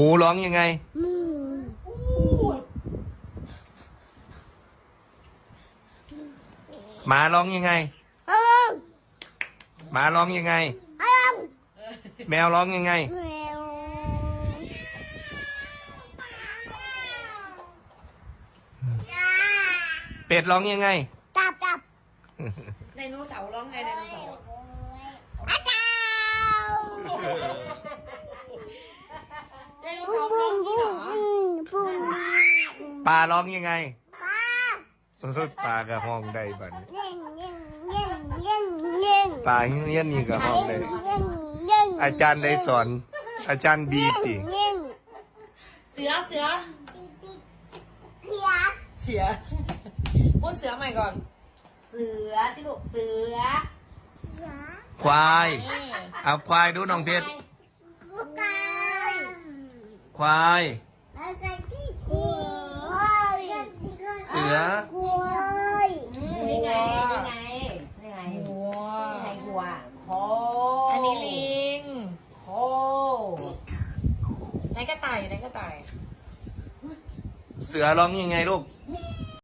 หมูร้องยังไง หมูหมาร้องยังไงเอิงหมาร้องยังไงเอิงแมวร้องยังไงแมวเป็ดร้องยังไงจับจับไดโนเสาร์ร้องไงไดโนเสาร์ ปลาร้องยังไงป้าเออปลากระห้องได้บัดนี้เง่งเง่งเง่งเง่งเง่งปลาเฮี้ยนนี่กระห้องได้เง่งเง่งอาจารย์ได้สอน อาจารย์บีติเง่งเสือเสือเขียเสือพูดเสือใหม่ก่อน เสือสิลูกเสือเขียควายเออเอาควายดูน้องเพชรกุ๊กไก่ควายแล้วก็ที่กูโอ้ย เสือกูโอ้ยอืมนี่ไง นี่ไง นี่ไงวัวนี่ไงหัวโคอันนี้ลิงโคไหนกระต่ายอยู่ไหนกระต่าย เสือร้องยังไงลูกเมี